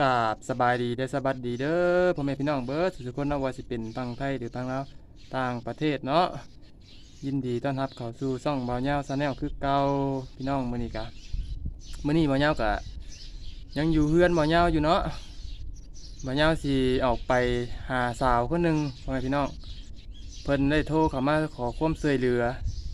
กราบสบายดีได้สบัสดีเด้อพ่อแม่พี่น้องเบิร์ดทุกคนนะว่าสิเป็นฟังไทยหรือฟังแลาวต่างประเทศเนาะยินดีต้อนรับเข้าสู่ช่องบ่าวเหย้าซาแนลคือเก่าพี่น้องมื้อนี้กะมื้อนี้บ่าวเหย้ากะยังอยู่เฮือนบ่าวเหย้าอยู่เนาะบ่าวเหย้าสิออกไปหาสาวคนหนึ่งพ่อแม่พี่น้องเพิ่นได้โทรเข้ามาขอความช่วยเหลือ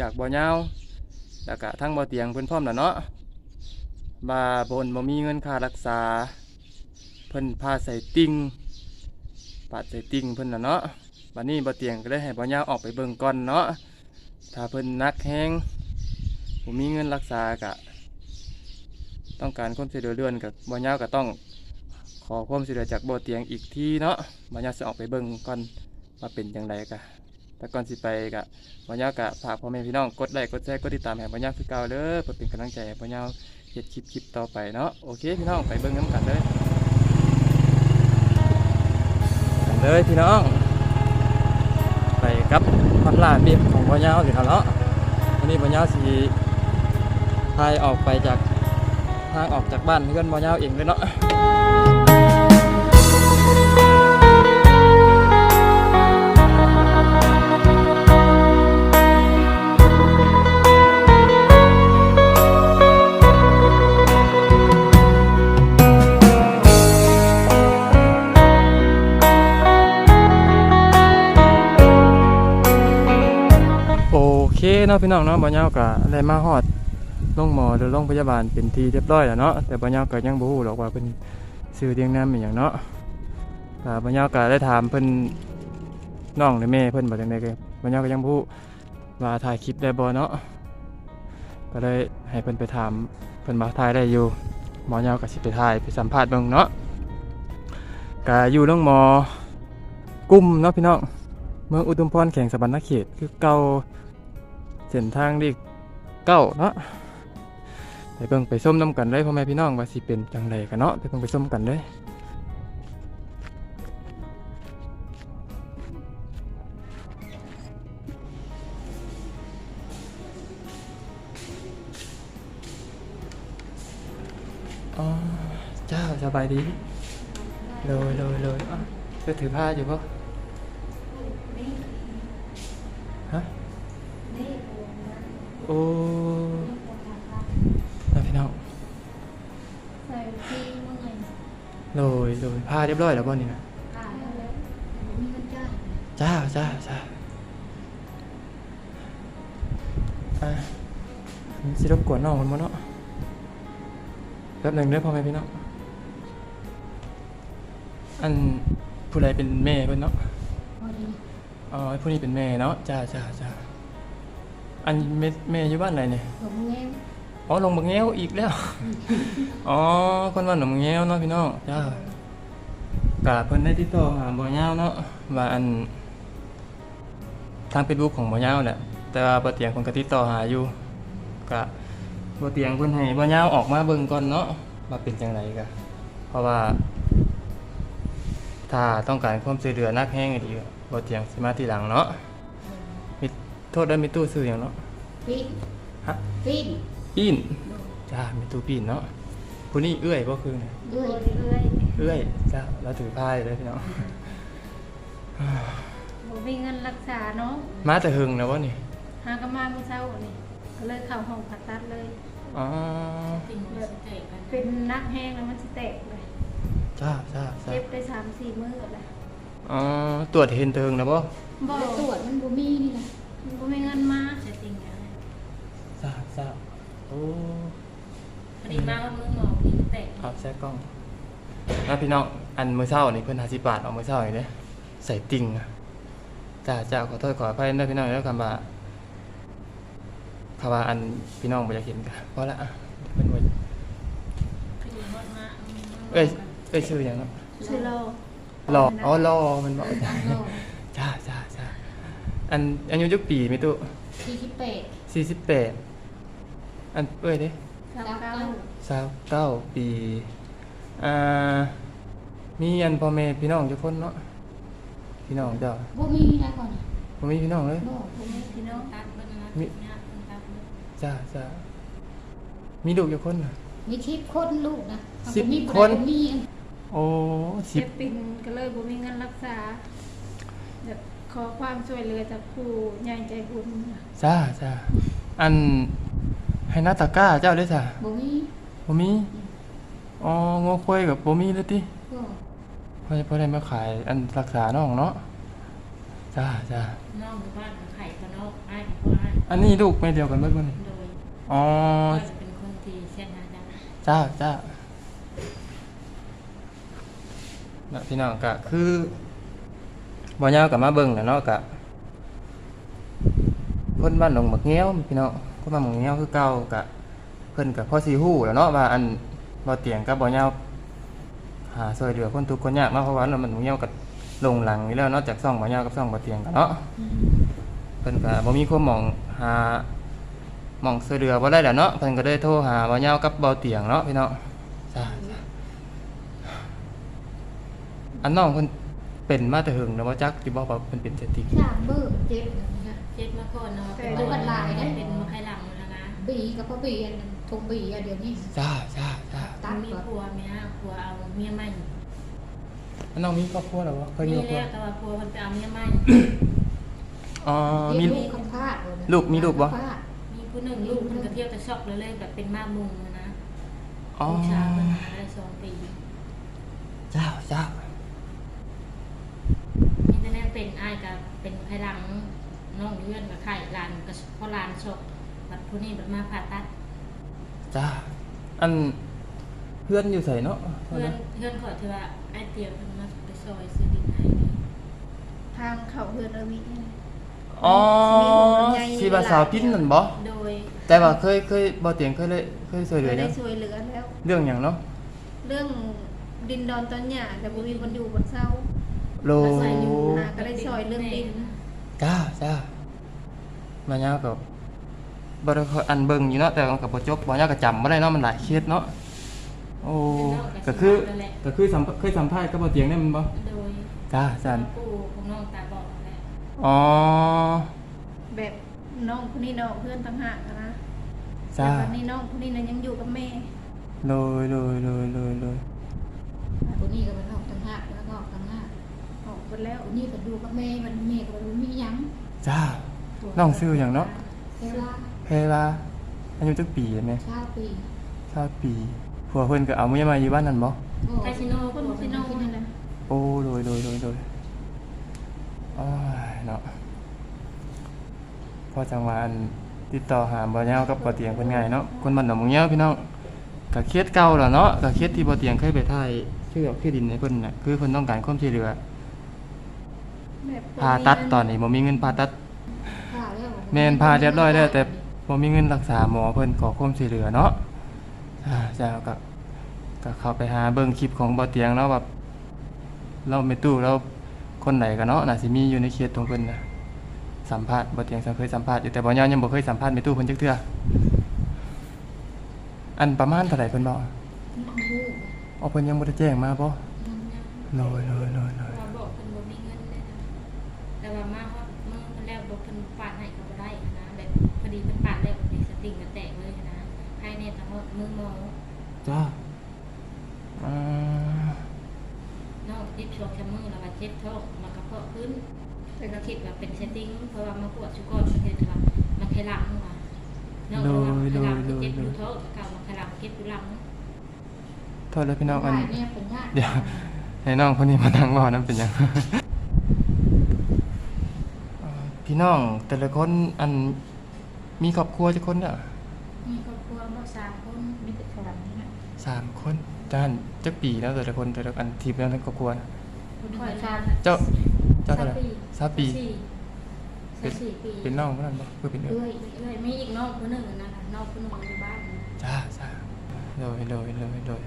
จากบ่าวเหย้าแล้วก็ทั้งบ่าวเตียงเพิ่นพร้อมแล้วเนาะบาบนบ่มีเงินค่ารักษา เพิ่นพาใส่ติ่งปาดใส่ติ่งเพิ่นน่ะเนาะบัดนี้บ่เตียงก็ได้ให้บ่ยาวออกไปเบิ่งก่อนเนาะถ้าเพิ่นนักแฮงบ่มีเงินรักษากะ ต้องการความช่วยเหลือเรือนกับบ่ยาวก็ต้อง ขอความช่วยเหลือจากบ่เตียงอีกทีเนาะบ่ยาวสิออกไปเบิ่งก่อนว่าเป็นจังไดกะแต่ก่อนสิไปกะบ่ยาวกะฝากพ่อแม่พี่น้องกดไลค์กดแชร์กดติดตามให้บ่ยาวคือเก่าเด้อเพื่อเป็นกำลังใจให้บ่ยาวเฮ็ดคลิปคลิปต่อไปเนาะโอเคพี่น้องไปเบิ่งน้ำกันเลย เลยพี่น้อง ไปกับพันลาบีบของบ่ยาวสิครับเนาะวันนี้บ่ยาวสีพายออกไปจากทางออกจากบ้านเพื่อนบ่ยาวเองเลยเนาะ นาะพี่น้องเนาะบ่ยาวก็ได้มาฮอดโรงหมอหรือโรงพยาบาลเป็นทีเรียบร้อยแล้วเนาะแต่บ่ยาวก็ยังบ่ฮู้หรอกว่าเพิ่นชื่อเรียงนามอีหยังเนาะก็บ่ยาวก็ได้ถามเพิ่นน้องหรือแม่เพิ่นบ่จังได๋ก็บ่ยาวก็ยังบ่ฮู้ว่าถ่ายคลิปได้บ่เนาะก็เลยให้เพิ่นไปถามเพิ่นมาถ่ายได้อยู่หมอยาวก็สิไปถ่ายไปสัมภาษณ์เบิ่งเนาะก็อยู่โรงหมอกุ้มเนาะพี่น้องเมืองอุดมพรแข่งสะบันนาเขตคือเก่า เส้นทางที่เก้าเนาะไปเบิ่งไปส้มน้ำกันเลยพ่อแม่พี่น้องว่าสิเป็นจังไดกันเนาะไปเบิ่งไปส้มกันเลยอ๋อเจ้าสบายดีเลยเลยเลยอะจะถือผ้าอยู่ปะฮะ อ้น้าพี่น้องใส่ที่เมื่อยโรยโรยผ้าเรียบร้อยแล้วบ่นี่นะผ่าแล้วมีเงินจ้างจ้าจ้าจ้าอะสิรบกวนน้องคนบ่เนาะแป๊บหนึ่งเด้อพ่อแม่พี่น้องอันผู้ใดเป็นแม่เพิ่นเนาะพอดี อ๋อผู้นี้เป็นแม่เนาะจ้าจ้าจ้า อันแม่แม่อยู่บ้านไหนเนี่ยผมเงี้ยอ๋อลงบักแง้วอีกแล้ว อ๋อคนว่าหนมแง้วเนาะพี่น้องจ้ากะเพิ่นได้ติดต่อหาบ่ยาวเนาะว่าอัน ทางเฟซบุ๊กของบ่ยาวแหละ แต่ว่าบ่เตียงเพิ่นก็ติดต่อหาอยู่กะบ่เตียงเพิ่นให้บ่ยาวออกมาเบิ่งก่อนเนาะว่าเป็นจังไดกะเพราะว่า ถ้าต้องการความช่วยเหลือนักแห้งดีก็บ่เตียงสิมาทีหลังเนาะมี โทษได้มีตู้ซื้อหยังเนาะฟินฮะฟินปีนจ้ามีตู้ปีนเนาะผู้นี้เอื้อยก็คือไงเรื่อยเรื่อยเอื้อยจ้าเราถือพายเลยพี่น้องบ่มีเงินรักษาเนาะมาแต่หึงนะวะนี่หากนมาเมื่อเช้านี่ก็เลยเข้าห้องผ่าตัดเลยอ๋อเป็นนักแห้งแล้วมันจะแตกเลยจ้าจ้าจ้าเจ็บได้สามสี่มื้อแล้วอ๋อตรวจเห็นเถิงนะบ่บ่ตรวจมันบ่มีนี่นะ มันบ่มีเงินมาจะจริงจังจ้าจ้าโอ้พอดีมาว่ามือหมอพี่แตกเอาแซ่กล้องนะพี่น้องอันมื้อเช้านี่เพิ่นหาสิบบาทเอามื้อเช้านี่เด้ใส่ติ่งอะจ้าจ้าขอโทษขออภัยนะพี่น้องแล้วคำว่าคำว่าอันพี่น้องบ่อยากเห็นกันพอละอะเพิ่นบ่คือรถมาเอ้ยเอ้ยชื่อหยังเนาะชื่อโลรออ๋อรอมันบอกโลจ้าจ้าจ้า อันอายุจักปีไหม่ตู้ที่ที่เป็ดสี่สิบแปดอันเอ้ยเด้สามเก้าสาวเก้าปีอ่ามีอันพ่อแม่พี่น้องจักคนเนาะพี่น้องเจ้าบ่มีนะก่อนบ่มีพี่น้องเลยบ่บ่มีพี่น้องตัดเบิ่งนะมีญาติเพิ่นตัดเบิ่งจ้าจ้ามีลูกจักคนน่ะมีสิบคนลูกนะสิบมีคนมีอโอ้สิเจ็บบปินก็เลยบ่มีเงินรักษาอยาก ขอความช่วยเหลือจากผู้ใหญ่ใจบุญจ้าจ้าอันให้หน้าตะกร้าเจ้าได้จ้ะบ่มีบ่มีอ๋องอควายกับบ่มีเลยติก็เพิ่นเพิ่นได้มาขายอันรักษาน้องเนาะจ้าจ้าน้องอยู่บ้านไข่พนอกอ้ายกับพ่ออ้ายอันนี้ลูกไม่เดียวกันเบิดบ่นี่โดยอ๋อพ่อจะเป็นคนที่เส้นหาดังจ้าจ้าน่ะพี่น้องก็คือ บ่ยาวก็มาเบิ่งแล้วเนาะก็คนบ้านหนองหมักเงี้ยวพี่เน้องคนบ้านหนองเงี้ยวคือเก่าก็เพิ่นก็พอสิฮู้แล้วเนาะว่าอันบ่เตียงกับบ่ยาวหาช่วยเหลือคนทุกข์คนยากเนาะเพราะว่ามันหนองเงี้ยวก็ลงหลังอยู่แล้วเนาะจากซ่องบ่ยาวกับซ่องบ่เตียงกันเนาะเพิ่นก็บ่มีความหมองหาหมองเสือเดือบ่ได้แล้วเนาะเพิ่นก็ได้โทรหาบ่าเหยากับบาเตียงเนาะพี่เนาจ้าอันน้องเพิ่น เป็นมาแต่หึงแล้วบ่จักสิบอกว่าเพิ่นเป็นเศรษฐีสามเบอร์เจ็บนะเจ็ดมาก่อนเนาะแต่ดูกันหลายนะเป็นมาไข่หลังแล้วนะบีกับพ่อบีอันนั้นทงบีอะเดี๋ยวนี้จ้าจ้าจ้าตัดมีก่อนผัวเมียผัวเอาเมียใหม่อันน้องมีครอบครัวแล้วบ่เคยมีมีครอบครัวแล้วแต่ว่าผัวมันไปเอาเมียใหม่อ๋อมีมีลูกคำพาดเลยนะลูกมีลูกบ่คำพาดมีผู้หนึ่งลูกมันก็เที่ยวแต่ช็อกเลยเลยแบบเป็นมามุงนะอ๋อลูกชายเพิ่นหาได้สองปีจ้าจ้า มีแต่แน่เป็นอ้ายกับเป็นไข่หลังน้องเลื่อนกับไข่หลานกับพ่อหลานช็อกบัดผู้นี้บัดมาผ่าตัด จ้าอันเพื่อนอยู่ไสเนาะเพื่อนเพื่อนขอที่ว่าไอ้เตียวเพิ่นมาไปซอยซื้อดินให้นี่ทางเขาเฮือนเอวินี่ อ๋อมีหมู่ใหญ่สิว่าสาวพินนั่นบ่โดย แต่ว่าเคยเคยบ่เตียงเคยเลยเคยช่วยเหลือได้ยังช่วยเหลือแล้ว เรื่องหยังเนาะ เรื่องดินดอนตอนหญ้าแต่บ่มีคนอยู่บนเสา โลอาศัยอยู่นะก็ได้ซอยเรื่องดินจ้าจ้ามาเนาะกับบ่ได้ค่อยอันเบิ่งอยู่เนาะแต่มันก็บ่จบบ่ยาวก็จำบ่ได้เนาะมันหลายเคสเนาะโอ้ก็คือก็คือสัมเคยสัมภาษณ์กับบ่เตียงได้มันบ่โดยจ้าจันปู่ของน้องตาบอกแหละอ๋อแบบน้องคนนี้น้องเพื่อนต่างหากอะนะจ้าแต่วันนี้น้องคนนี้น่ะยังอยู่กับแม่โดยโดยโดยโดยโดยตัวนี้ก็มันออกต่างหากแล้วก็ออกต่างหาก ออกไปแล้วตัวนี้ก็ดูกับแม่มันแม่ก็บ่มีหยังจ้า น้องชื่อหยังเนาะเวลาเพลาอายุจักปีแม่เช้าปีชาปีผัวเพิ่นก็เอาเมียมาอยู่บ้านนั่นบ่โอ้ไคชิโน่คนที่น้องนี่แหละโอ้โดยโดยโดยโดยอ้ายเนาะพอจังหวะอันติดต่อหาบ่ยาวกับบ่เตียงเพิ่นง่ายเนาะคนบ้านหนองมงเงี้ยวพี่น้องก็เคสเก่าแล้วเนาะก็เคสที่บ่เตียงเคยไปถ่ายชื่อเอาที่ดินให้เพิ่นน่ะคือเพิ่นต้องการความช่วยเหลือ แบบบ่มีผ่าตัดตอนนี้บ่มีเงินผ่าตัดผ่าแล้วแม่นผ่าเรียบร้อยแล้วแต่บ่มีเงินรักษาหมอเพิ่นขอความช่วยเหลือเนาะอ่าเจ้าก็ก็เข้าไปหาเบิ่งคลิปของบ่เตียงแล้วแบบเราไม่ตู้เราคนไหนกันเนาะน่าสิมีอยู่ในเขตของเพิ่นน่ะสัมภาษณ์บ่เตียงเคยสัมภาษณ์อยู่แต่บ่ยาวยังบ่เคยสัมภาษณ์ไม่ตู้เพิ่นจักเทื่ออันประมาณเท่าไหร่เพิ่นบอกน้องฮู้อ๋อเพิ่นยังบ่ได้แจ้งมาบ่ลอยลอ มดมือหมอจ้าอ่าน้องเจ็บช่วงแค่มือแล้วว่าเจ็บท้องแล้วก็เพาะขึ้นแต่ก็คิดว่าเป็นเซตติ้งเพราะว่ามาปวดชุกอนประเทศว่ามาไขหลังว่ะน้องระวังไขหลังที่เจ็บอยู่ท้องเก่ามาไขหลังเจ็บอยู่หลังโทษเลยพี่น้องอันฝ่ายเนี่ยเป็นญาติเดี๋ยวให้น้องคนนี้มานั่งรอนั่นเป็นหยังเอ่อพี่น้องแต่ละคนอันมีครอบครัวจักคนเนี่ยมีครอบ สามคนจ้านจักปีแล้วแต่ละคนแต่ละอันทีมแล้วทั้งครอบครัวน่ะคนคอยชาเจ้าเจ้าเท่าไหร่สามปีสามสี่ปีเป็นน้องคนนั้นบ่เพื่อเป็นเอื้อเอ้ยเอ้ยมีอีกน้องคนหนึ่งนะคะน้องคนหนึ่งอยู่บ้านจ้าจ้าโดยโดยโดยโดย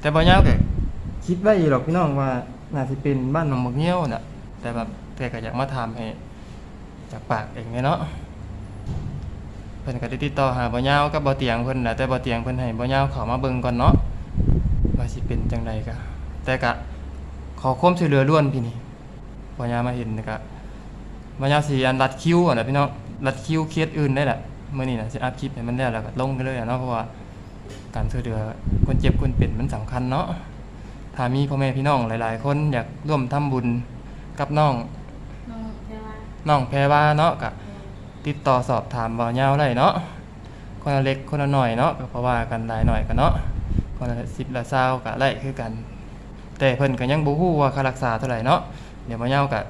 แต่บ่ยาวแกคิดไว้อยู่หรอกพี่น้องว่าน่าสิเป็นบ้านหนองมะเงี้ยวน่ะแต่แบบแต่ก็อยากมาถามให้จากปากเองไงเนาะเพิ่นก็ได้ติดต่อหาบ่ยาวกับบ่เตียงเพิ่นน่ะแต่บ่เตียงเพิ่นให้บ่ยาวเข้ามาเบิ่งก่อนเนาะว่าสิเป็นจังไดก็แต่ก็ขอความช่วยเหลือล้วนพี่นี่บ่ยาวมาเห็นนี่ก็บ่ยาวสิอันรัดคิวอะนะพี่น้องรัดคิวเคสอื่นได้แหละมื้อนี้น่ะสิอัพคลิปให้มันแล้วแล้วก็ลงไปเลยอะเนาะเพราะว่าการช่วยเหลือคนเจ็บคนเป็นมันสำคัญเนาะถ้ามีพ่อแม่พี่น้องหลาย ๆ คนอยากร่วมทำบุญกับน้องน้องแค่ว่าน้องแพรว่าเนาะก็ ติดต่อสอบถามเบาวยาได้เนาะคนละเล็กคนละหน่อยเนาะก็เพราะว่ากันหลายหน่อยกันเนาะคนละสิบละเศร้าก็ไล่คือกัน แต่เพิ่นก็ยังบ่ฮู้ว่าค่ารักษาเท่าไหร่เนาะเดี๋ยวเบาวยาก็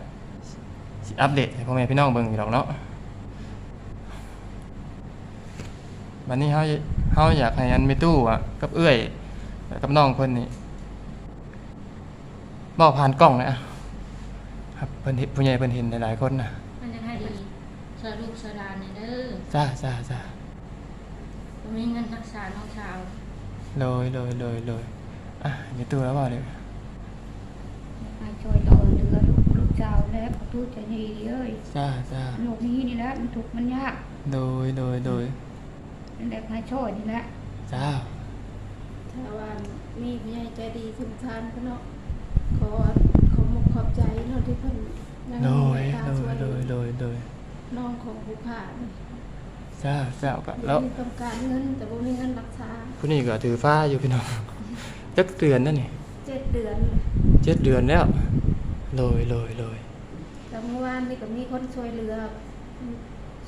อัปเดตให้พ่อแม่พี่น้องเบิ่งอยู่ดอกเนาะวันนี้เฮาเฮาอยากให้อันเมตู้อะกับเอื้อยกับน้องเพิ่นนี่บอกผ่านกล้องเลยอะครับเพิ่นผู้ใหญ่เพิ่นเห็นหลายๆคนนะมันะ สาลูกสาหลานเด้อจ้าจ้าจ้าบ่มีเงินรักษาน้องสาวเลยเลยเลยเลยอะมีตัวแล้วเปล่าเนี่ยให้ช่วยเหลือเหลือลูกลูกสาวและขอทูตใจดีเอ้ยจ้าจ้าโลกนี้นี่แหละมันทุกข์มันยากโดยโดยโดยนั่นแหละให้ช่วยนี่แหละจ้าถ้าว่ามีผู้ใหญ่ใจดีสุนทานก็เนาะขอขอมขอบใจเนาะที่เพิ่นยังโดมียเมตตาโดช่วยโดยโดยโดย น้องของผู้ขาดจ้าจ้าก็แล้วที่ต้องการเงินแต่บ่มีเงินรักษาผู้นี้ก็ถือฟ้าอยู่พี่น้องจักเดือนนั่นนี่เจ็ดเดือนเลยเจ็ดเดือนแล้วโดยโดยโดยแต่เมื่อวานนี่ก็มีคนช่วยเหลือ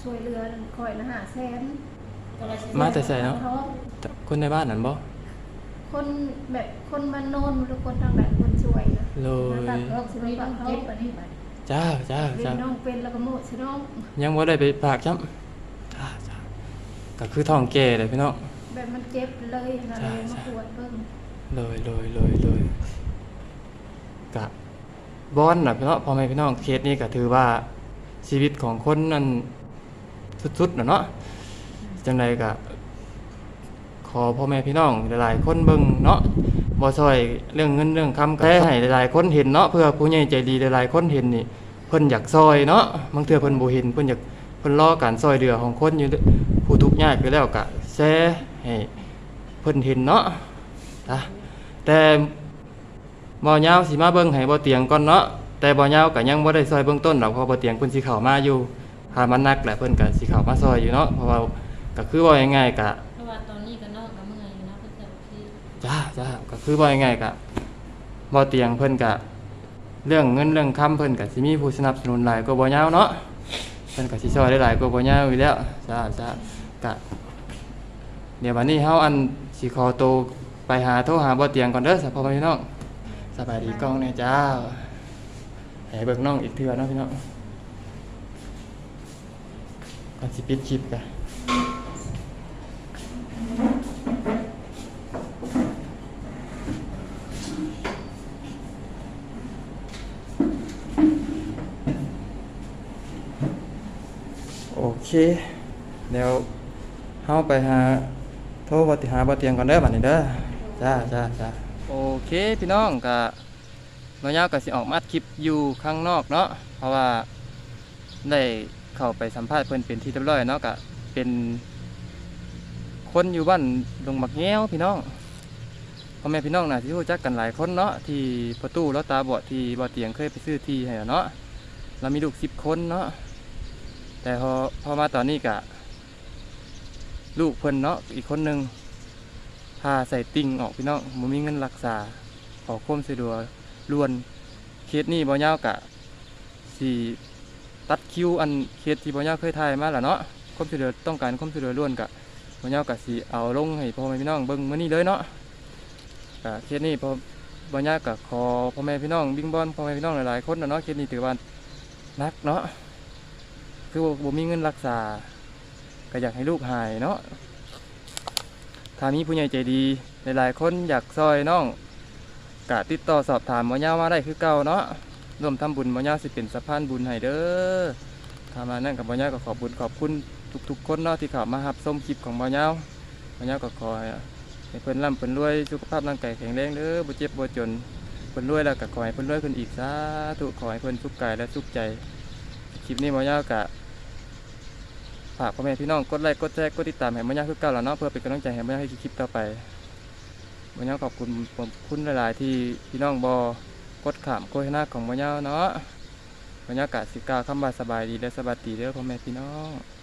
ช่วยเหลือคอยละห้าแสนก็เลยสิมาแต่ใส่เนาะพร้อมแต่คนในบ้านนั่นบ่คนแบบคนบ้านโนนหรือคนทางไหนคนช่วยนะโดยมาตัดออกสิไม่ไม่ต้ต้อองงเจ็เจ็บบปานนี้บัด จ้าจ้าเป็นจ้าน้องเป็นแล้วก็โมดสิน้องยังบ่ได้ไปฝากจ้ำจ้าจ้าก็คือท้องแก่เลยพี่น้องแบบมันเจ็บเลยนะใช่เลยมาใช่ปวดเบิ่งเลยเลยเลยเลยกะบอนนะพี่น้องพ่อแม่พี่น้องเคสนี้ก็ถือว่าชีวิตของคนนั้นสุดๆนะเนาะจังใดกะขอพ่อแม่พี่น้องหลายๆคนเบิ่งเนาะบ่ซอยเรื่องเงินเรื่องคำก็ให้หลายๆคนเห็นเนาะเพื่อผู้ใหญ่ใจดีหลายๆคนเห็นนี่ เพิ่นอยากซอยเนาะบางเทื่อเพิ่นบ่เห็นเพิ่นอยากเพิ่นรอการซอยเดือของคนอยู่ผู้ทุกข์ยากอยู่แล้วก็แชร์ให้เพิ่นเห็นเนาะอะแต่บ่ยาวสิมาเบิ่งให้บ่เตียงก่อนเนาะแต่บ่ยาวก็ยังบ่ได้ซอยเบื้องต้นดอกเพราะบ่เตียงเพิ่นสิเข้ามาอยู่ถ้ามันหนักแหละเพิ่นก็สิเข้ามาซอยอยู่เนาะเพราะว่าก็คือว่าง่ายๆก็เพราะว่าตอนนี้ก็น้องก็เมื่อยอยู่นะเพิ่นจะคือจ้าจ้าก็คือว่าง่ายๆก็บ่เตียงเพิ่นก็ เรื่องเงินเรื่องคำเพิ่นก็สิมีผู้สนับสนุนหลายกว่าบ่ยาวเนาะเพิ่นก็สิซอยได้หลายกว่าบ่ยาวอยู่แล้วจ้าจ้าก็เดี๋ยววันนี้เฮาอันสิขอตัวไปหาโทรหาบ่เตียงก่อนเด้อสะพ่อพี่น้องสบายดีกล้องเนี่ยจ้าให้เบิกน้องอีกเทื่อเนาะพี่น้องก่อนสิปิดคลิปกันโอ เคเดี๋ยวเฮาไปหาโทรบ่ติหาบ่เตียงก่อนเด้อบัดนี้เด้อจ้าจ้าจ้าโอเคพี่น้องก็น้อยยาวก็สิออกมาอัดคลิปอยู่ข้างนอกเนาะเพราะว่าได้เข้าไปสัมภาษณ์เพิ่นเป็นที่เรียบร้อยเนาะก็เป็น คนอยู่บ้านดงมักแง้วพี่น้องพ่อแม่พี่น้องน่ะที่รู้จักกันหลายคนเนาะที่ประตูแล้วตาบอดที่บ่อเตียงเคยไปซื้อที่ให้เนาะเรามีลูกสิบคนเนาะ แต่พอพอมาตอนนี้กะ ลูกเพิ่นเนาะอีกคนหนึ่งพาใส่ติ่งออกพี่น้องบ่มีเงินรักษาขอความสะดวกล้วนเคสนี้บ่ยาวกะสีตัดคิวอันเคสที่บ่ยาวเคยถ่ายมาแล้วเนาะความสะดวกต้องการความสะดวกล้วนกะบ่ยาวกะสิเอาลงให้พ่อแม่พี่น้องเบิ่งมื้อนี้เลยเนาะกะเคสนี้พอบ่ยาวกะขอพ่อแม่พี่น้อง บิ่งบอลพ่อแม่พี่น้องหลายๆคนเนาะเคสนี้ถือว่านักเนาะ คือบ่มีเงินรักษา ก็อยากให้ลูกหายเนาะถ้ามีผู้ใหญ่ใจดีหลายๆคนอยากซอยน้องกะติดต่อสอบถามหมอยาวมาได้คือเก่าเนาะร่วมทำบุญหมอยาสิเป็นสะพานบุญให้เด้อถ้ามานั่นกับหมอยาก็ขอบบุญขอบคุณทุกๆคนเนาะที่เข้ามารับชมคลิปของหมอยาหมอยาก็ขอให้ให้เพิ่นร่ำเพิ่นรวยสุขภาพร่างกายแข็งแรงเด้อบ่เจ็บบ่จนเพิ่นรวยแล้วก็ขอให้เพิ่นรวยขึ้นอีกสาธุขอให้เพิ่นสุขกายและสุขใจคลิปนี้หมอยาวกะ ฝากพ่อแม่พี่น้องกดไลค์กดแชร์กดติดตามให้มันยากคือเก่าแล้วเนาะเพื่อเป็นกำลังใจให้มันยาให้คลิปต่อไปมันยาขอบคุณผมคุณหลายๆ ที่พี่น้องบอกดขามโฆษณาของมันยาเนาะมันยากาศสิกล่าคำบาสบายดีและสบายดีเด้อพ่อแม่พี่น้อง